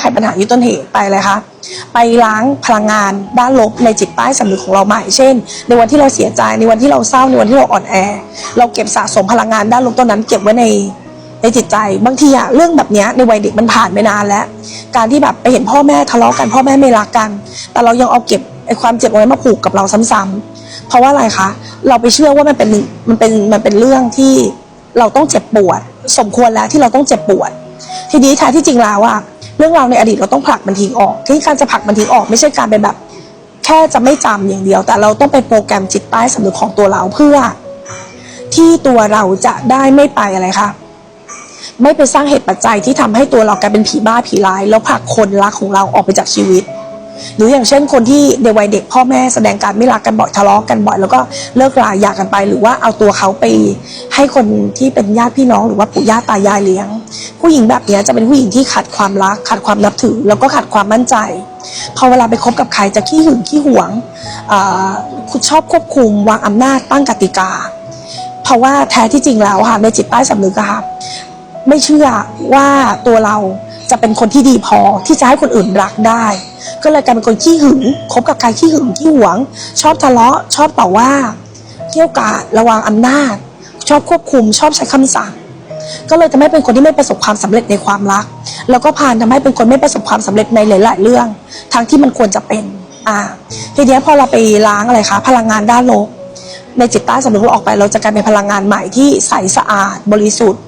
ไขปัญหาที่ต้นเหตุไปเลยคะไปล้างพลังงานด้านลบในจิตใต้สำนึกของเราใหม่เช่น ในวันที่เราเสียใจในวันที่เราเศร้าในวันที่เราอ่อนแอ เราเก็บสะสมพลังงานด้านลบตัวนั้น เก็บไว้ในในจิตใจ บางทีอะเรื่องแบบนี้ในวัยเด็กมันผ่านไปนานแล้ว การที่แบบไปเห็นพ่อแม่ทะเลาะกันพ่อแม่ไม่รักกัน แต่เรายังเอาเก็บไอ้ความเจ็บเอาไว้มาผูกกับเราซ้ำๆเพราะว่าอะไรคะเราไปเชื่อว่ามันเป็นมันเป็นมันเป็นเรื่องที่เราต้องเจ็บปวด สมควรแล้วที่เราต้องเจ็บปวด ทีนี้แท้ที่จริงแล้วอะ เรื่องราวในอดีตเราต้องผลักมันทิ้งออกที่การจะผลักมันทิ้งออกไม่ใช่การเป็นแบบ แค่จะไม่จำอย่างเดียว แต่เราต้องไปโปรแกรมจิตใต้สำนึกของตัวเราเพื่อ ที่ตัวเราจะได้ไม่ไปอะไรคะไม่ไปสร้างเหตุปัจจัยที่ทำให้ตัวเรากลายเป็นผีบ้าผีร้าย แล้วผลักคนรักของเราออกไปจากชีวิต หรืออย่างเช่นคนที่ในวัยเด็กพ่อแม่แสดงการไม่รักกันบ่อยทะเลาะกันบ่อย แล้วก็เลิกราหย่ากันไป หรือว่าเอาตัวเขาไป ให้คนที่เป็นญาติพี่น้องหรือว่าปู่ย่าตายายเลี้ยง ผู้หญิงแบบนี้จะเป็นผู้หญิงที่ขาดความรักขาดความนับถือ แล้วก็ขาดความมั่นใจ พอเวลาไปคบกับใครจะขี้หึงขี้หวงคุณชอบควบคุมวางอำนาจตั้งกติกา เพราะว่าแท้ที่จริงแล้วค่ะในจิตใต้สำนึกค่ะไม่เชื่อว่าตัวเราจะเป็นคนที่ดีพอที่จะให้คนอื่นรักได้ ก็เลยกลายเป็นคนขี้หึงคบกับใครขี้หึงขี้หวง ชอบทะเลาะชอบต่อว่าเกี่ยวกาดระวังอำนาจ ชอบควบคุมชอบใช้คำสั่ง ก็เลยทำให้เป็นคนที่ไม่ประสบความสำเร็จในความรัก แล้วก็พานทำให้เป็นคนไม่ประสบความสำเร็จในหลาย ๆ เรื่องทั้งที่มันควรจะเป็นอ่าทีเนี้ยพอเราไปล้างอะไรคะพลังงานด้านลบในจิตใต้สำนึกเราออกไปเราจะกลายเป็นพลังงานใหม่ที่ใสสะอาด บริสุทธิ์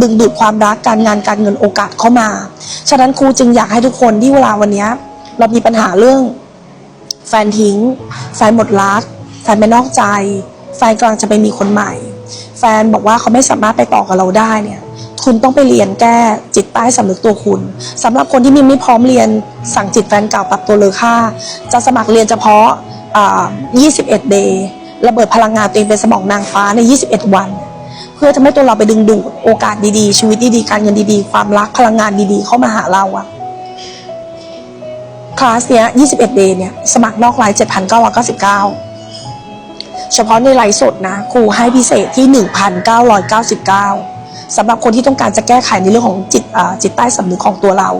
ดึงดูดความรักการงานการเงินโอกาสเข้ามา ฉะนั้นครูจึงอยากให้ทุกคนที่เวลาวันนี้เรามีปัญหาเรื่อง แฟนทิ้ง แฟนหมดรัก แฟนไปนอกใจ แฟนกำลังจะไปมีคนใหม่ แฟนบอกว่าเขาไม่สามารถไปต่อกับเราได้เนี่ย คุณต้องไปเรียนแก้จิตใต้สำนึกตัวคุณสำหรับคนที่มีไม่พร้อมเรียนสั่งจิตแฟนเก่าปรับตัวเลอค่า จะสมัครเรียนเฉพาะ 21 day ระเบิดพลังงานตัวเองเป็นสมองนางฟ้าใน 21 วัน เพื่อทำให้ตัวเราไปดึงดูดโอกาสดีๆ ชีวิตดีๆ การเงินดีๆ ความรักพลังงานดีๆ เข้ามาหาเราอะคลาสเนี้ย 21 day เนี่ย สมัครนอกไลน์7,999 เฉพาะในไลฟ์สดนะครูให้พิเศษที่ 1,999สำหรับคนที่ต้องการจะแก้ไขในเรื่องของจิตจิตใต้สำนึกของตัวเรา